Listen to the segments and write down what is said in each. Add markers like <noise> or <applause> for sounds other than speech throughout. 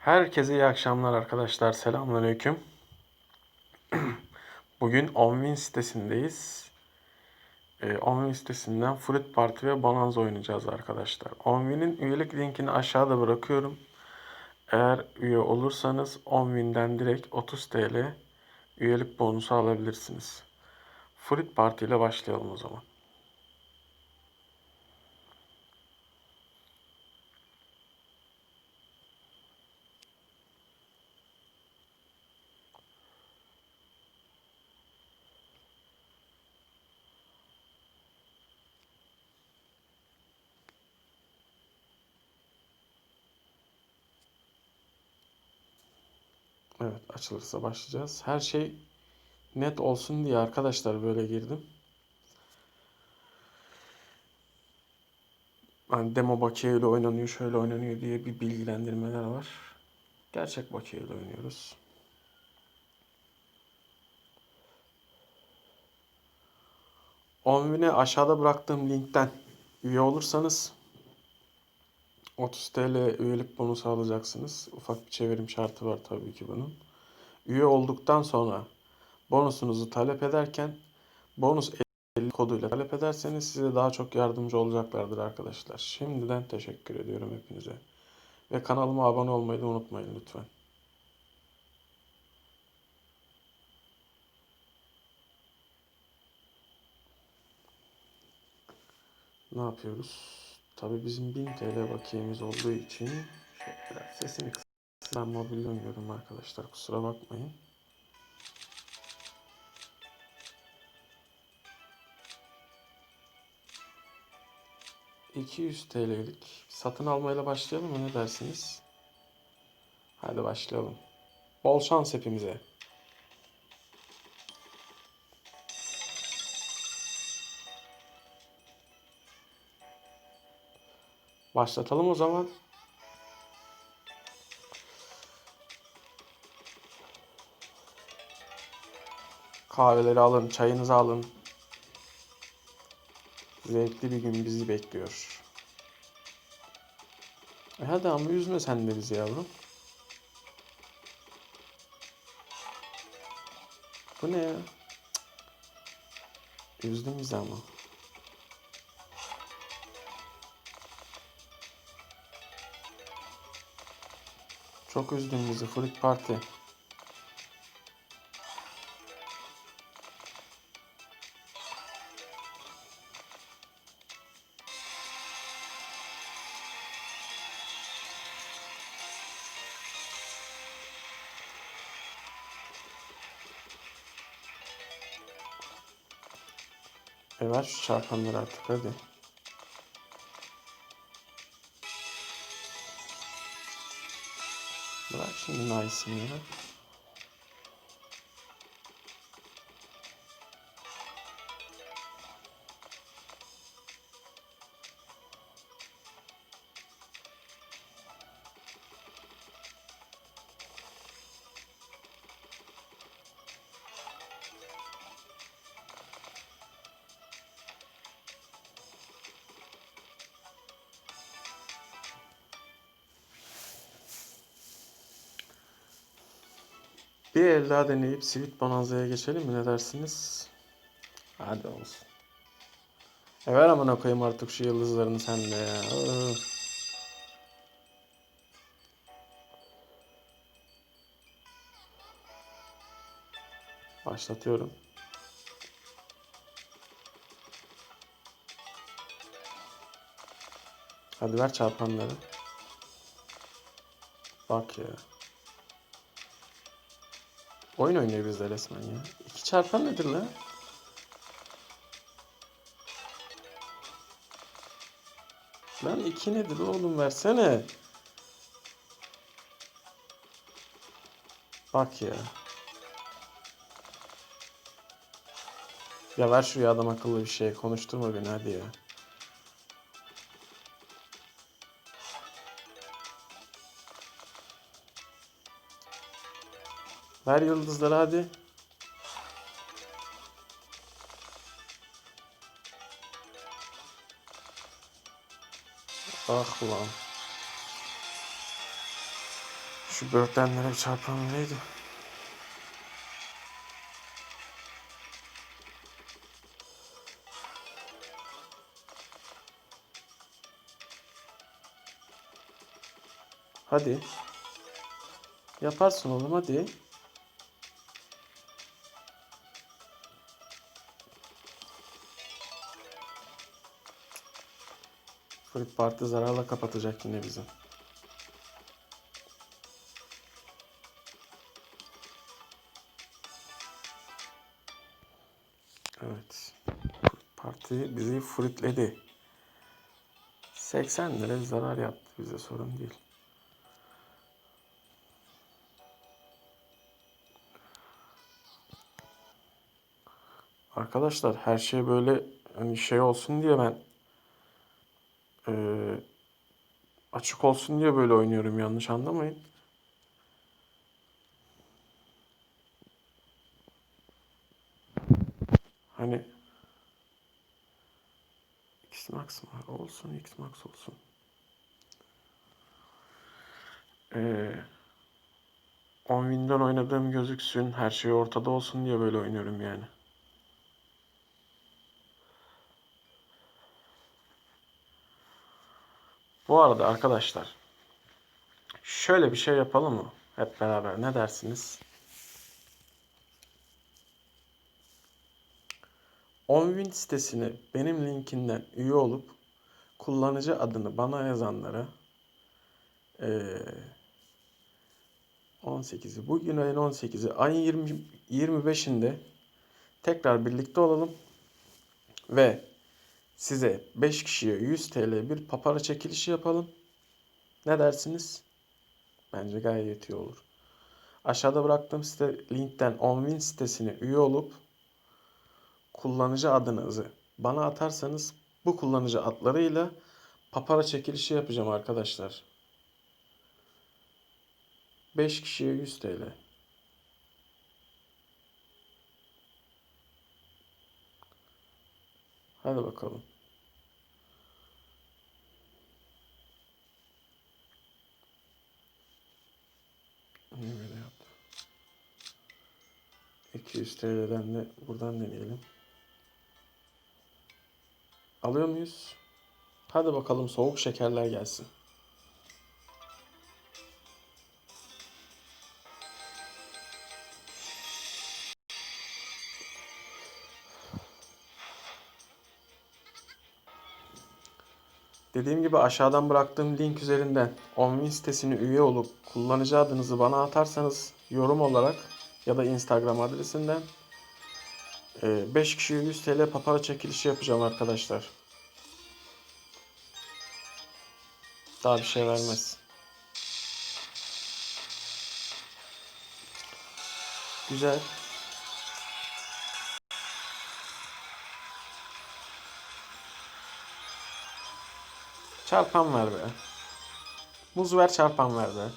Herkese iyi akşamlar arkadaşlar. Selamünaleyküm. <clears throat> Bugün Onwin sitesindeyiz. Ee, Onwin sitesinden Fruit Party ve Bonanza oynayacağız arkadaşlar. Onwin'in üyelik linkini aşağıda bırakıyorum. Eğer üye olursanız Onwin'den direkt 30 TL üyelik bonusu alabilirsiniz. Fruit Party ile başlayalım o zaman. Evet açılırsa başlayacağız. Her şey net olsun diye arkadaşlar böyle girdim. Hani demo bakiye ile oynanıyor, şöyle oynanıyor diye bir bilgilendirmeler var. Gerçek bakiye ile oynuyoruz. Onwin'e aşağıda bıraktığım linkten üye olursanız 30 TL üyelik bonusu alacaksınız. Ufak bir çevirim şartı var tabii ki bunun. Üye olduktan sonra bonusunuzu talep ederken bonus 50 koduyla talep ederseniz size daha çok yardımcı olacaklardır arkadaşlar. Şimdiden teşekkür ediyorum hepinize. Ve kanalıma abone olmayı da unutmayın lütfen. Ne yapıyoruz? Tabii bizim 1000 TL bakiyemiz olduğu için şöyle biraz sesini kıs. Ben mobil oynuyorum arkadaşlar kusura bakmayın. ...200 TL'lik satın almayla başlayalım mı ne dersiniz? Hadi başlayalım. Bol şans hepimize. Başlatalım o zaman. Kahveleri alın, çayınızı alın. Zevkli bir gün bizi bekliyor. E hadi ama üzme sen de bizi yavrum. Bu ne ya? Üzdün bizi ama. Çok üzdün bizi Fruit Party. E şu çarpanları artık hadi. They're actually nice in here. Bir el daha deneyip Sweet Bonanza'ya geçelim mi ne dersiniz? Hadi olsun. E ver amına koyayım artık şu yıldızlarını sen de ya. Başlatıyorum. Hadi ver çarpanları. Bak ya. Oyun oynuyor bizde resmen ya. İki çarpan nedir lan? Lan iki nedir oğlum versene. Bak ya. Ya ver şuraya adam akıllı bir şey. Konuşturma beni hadi ya. Ver yıldızları hadi. Ah lan. Şu böğürtlenlere çarpalım neydi? Hadi. Yaparsın oğlum hadi. Fruit Party zararla kapatacak yine bizi. Evet. Party bizi fruitledi. 80 lira zarar yaptı bize sorun değil. Arkadaşlar her şey böyle hani şey olsun diye ben eee, açık olsun diye böyle oynuyorum yanlış anlamayın. Hani X-Max mı? Olsun X-Max olsun. Eee 10 win'den oynadığım gözüksün, her şey ortada olsun diye böyle oynuyorum yani. Bu arada arkadaşlar şöyle bir şey yapalım mı? Hep beraber ne dersiniz? 10win sitesine benim linkinden üye olup kullanıcı adını bana yazanlara eee 18'i bugün ayın 18'i ayın 20, 25'inde tekrar birlikte olalım ve size 5 kişiye 100 TL bir papara çekilişi yapalım. Ne dersiniz? Bence gayet iyi olur. Aşağıda bıraktığım site linkten 10win sitesine üye olup kullanıcı adınızı bana atarsanız bu kullanıcı adlarıyla papara çekilişi yapacağım arkadaşlar. 5 kişiye 100 TL. Hadi bakalım. Niye böyle yaptı? 200 TL'den de buradan deneyelim. Alıyor muyuz? Hadi bakalım soğuk şekerler gelsin. Dediğim gibi aşağıdan bıraktığım link üzerinden Onwin sitesine üye olup kullanıcı adınızı bana atarsanız yorum olarak ya da Instagram adresinden 5 kişiye 100 TL papara çekilişi yapacağım arkadaşlar. Daha bir şey vermez. Güzel. Çarpan ver be. Muz ver çarpan ver be.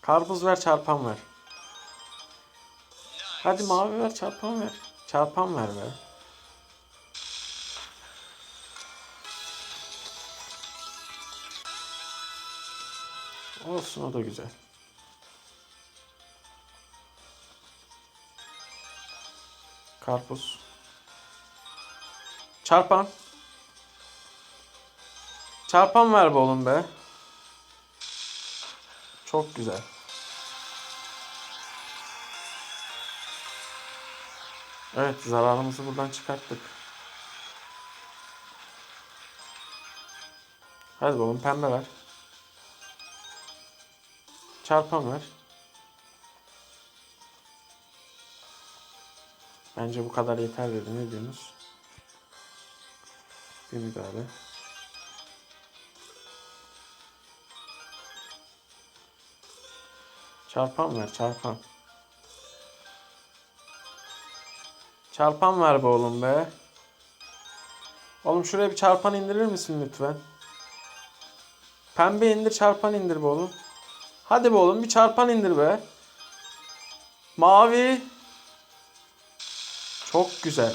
Karpuz ver çarpan ver. Hadi mavi ver çarpan ver. Çarpan ver be. Olsun o da güzel. Karpuz. Çarpan. Çarpan ver be oğlum be. Çok güzel. Evet zararımızı buradan çıkarttık. Hadi oğlum pembe ver. Çarpan ver. Bence bu kadar yeter dedi. Ne diyorsunuz? Bir müdahale. Çarpan ver çarpan. Çarpan ver be oğlum be. Oğlum şuraya bir çarpan indirir misin lütfen? Pembe indir çarpan indir be oğlum. Hadi be oğlum bir çarpan indir be. Mavi. Çok güzel.